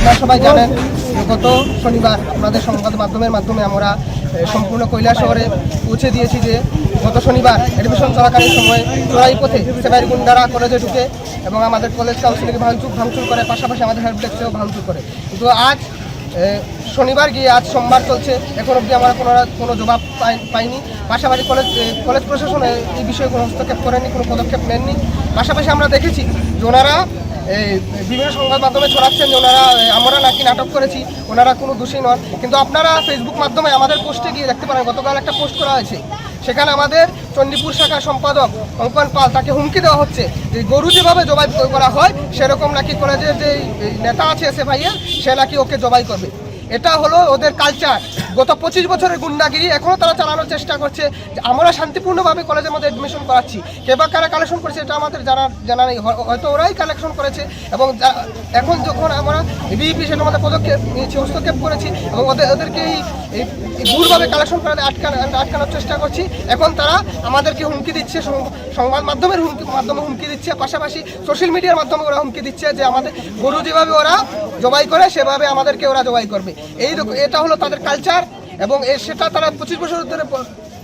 আপনারা সবাই জানেন, গত শনিবার আপনাদের সংবাদ মাধ্যমের মাধ্যমে আমরা সম্পূর্ণ কৈলাস শহরে পৌঁছে দিয়েছি যে গত শনিবার অ্যাডমিশন চলাকালীন সময় চড়াই পথে সেবাই গুন্ডারা কলেজে ঢুকে এবং আমাদের কলেজ কাউন্সিলকে ভাঙচুর ভাঙচুর করে, পাশাপাশি আমাদের হেল্প ডেস্কেও ভাঙচুর করে। কিন্তু আজ শনিবার গিয়ে আজ সোমবার চলছে, এখন অবধি আমরা কোনো কোনো জবাব পাই- পাইনি। পাশাপাশি কলেজ কলেজ প্রশাসনে এই বিষয়ে কোনো হস্তক্ষেপ করেনি, কোনো পদক্ষেপ নেননি। পাশাপাশি আমরা দেখেছি যে ওনারা বিভিন্ন সংবাদ মাধ্যমে ছড়াচ্ছেন যে ওনারা আমরা নাকি নাটক করেছি, ওনারা কোনো দোষী নন। কিন্তু আপনারা ফেসবুক মাধ্যমে আমাদের পোস্টে গিয়ে দেখতে পারেন, গতকাল একটা পোস্ট করা হয়েছে। সেখানে আমাদের চণ্ডীপুর শাখা সম্পাদক অঙ্কন পাল তাকে হুমকি দেওয়া হচ্ছে যে গরু যেভাবে জবাই করা হয়, সেরকম নাকি কলেজের যে নেতা আছে এসে ভাইয়া সে নাকি ওকে জবাই করবে। এটা হলো ওদের কালচার গত পঁচিশ বছরের গুন্ডাগিরি এখনও তারা চালানোর চেষ্টা করছে। যে আমরা শান্তিপূর্ণভাবে কলেজের মধ্যে অ্যাডমিশন করাচ্ছি। কে বা কারা কালেকশন করেছে এটা আমাদের জানা জানা নেই। হয়তো ওরাই কালেকশন করেছে এবং এখন যখন আমরা বিএপি সেটার মধ্যে পদক্ষেপ নিয়েছি, হস্তক্ষেপ করেছি এবং ওদের ওদেরকে এই ভুলভাবে কালেকশন করে আটকানো আটকানোর চেষ্টা করছি, এখন তারা আমাদেরকে হুমকি দিচ্ছে সংবাদ মাধ্যমের হুমকি মাধ্যমে হুমকি দিচ্ছে। পাশাপাশি সোশ্যাল মিডিয়ার মাধ্যমে ওরা হুমকি দিচ্ছে যে আমাদের গরু যেভাবে ওরা জবাই করে, সেভাবে আমাদেরকে ওরা জবাই করবে। এই এটা হলো তাদের কালচার এবং সেটা তারা পঁচিশ বছর ধরে,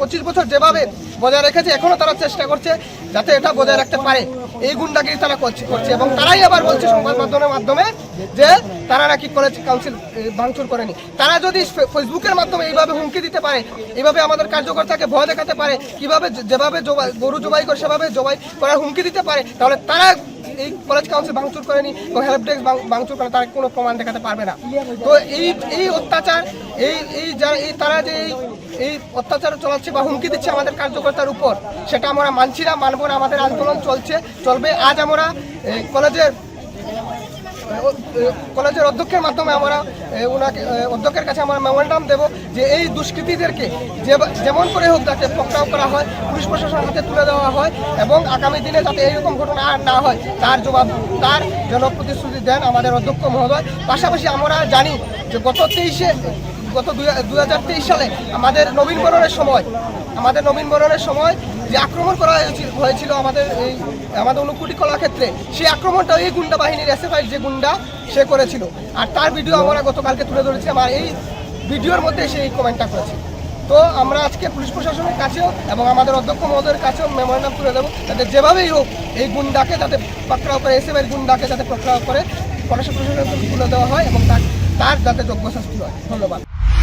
পঁচিশ বছর যেভাবে বজায় রেখেছে এখনও তারা চেষ্টা করছে যাতে এটা বজায় রাখতে পারে। এই গুন্ডাগিরি তারা করছে করছে। এবং তারাই আবার বলছে সংবাদ মাধ্যমের মাধ্যমে যে তারা নাকি কলেজ কাউন্সিল ভাঙচুর করেনি। তারা যদি ফেসবুকের মাধ্যমে এইভাবে হুমকি দিতে পারে, এইভাবে আমাদের কার্যকর্তাকে ভয় দেখাতে পারে, কীভাবে যেভাবে গরু জবাই করে, সেভাবে জবাই করার হুমকি দিতে পারে, তাহলে তারা এই কলেজ কাউন্সিল ভাঙচুর করেনি ও হেল্প ডেস্ক ভাঙচুর করে তারা কোনো প্রমাণ দেখাতে পারবে না। তো এই এই অত্যাচার, এই এই যারা এই তারা যে এই এই অত্যাচার চলাচ্ছে বা হুমকি দিচ্ছে আমাদের কার্যকর্তার উপর, সেটা আমরা মানছি না, মানবো না, আমাদের আন্দোলন চলছে। চলবে। আজ আমরা কলেজের কলেজের অধ্যক্ষের মাধ্যমে আমরা ওনাকে অধ্যক্ষের কাছে আমরা মেমোরেন্ডাম দেব যে এই দুষ্কৃতীদেরকে যে, যেমন করে হোক যাতে পকড়াও করা হয়, পুলিশ প্রশাসনের হাতে তুলে দেওয়া হয় এবং আগামী দিনে যাতে এইরকম ঘটনা আর না হয়, তার জবাব, তার যেন প্রতিশ্রুতি দেন আমাদের অধ্যক্ষ মহোদয়। পাশাপাশি আমরা জানি যে গত তেইশে গত দু হাজার তেইশ সালে আমাদের নবীন বরণের সময়, আমাদের নবীন বরণের সময় যে আক্রমণ করা হয়েছিল- আমাদের এই আমাদের অনুকুটি কলাক্ষেত্রে, সেই আক্রমণটা এই গুন্ডা বাহিনীর এসএফআই যে গুন্ডা, সে করেছিল। আর তার ভিডিও আমরা গতকালকে তুলে ধরেছি আর এই ভিডিওর মধ্যে সে এই কমেন্টটা করেছে। তো আমরা আজকে পুলিশ প্রশাসনের কাছেও এবং আমাদের অধ্যক্ষ মহোদয়ের কাছেও মেমোরেন্ডাম তুলে দেবো যাতে যেভাবেই হোক এই গুন্ডাকে যাতে পাকড়াও করে এসএফআই গুন্ডাকে যাতে পাকড়াও করে প্রশাসনের তুলে দেওয়া হয় এবং তার তার যাতে যোগ্য শাস্তি হয়। ধন্যবাদ।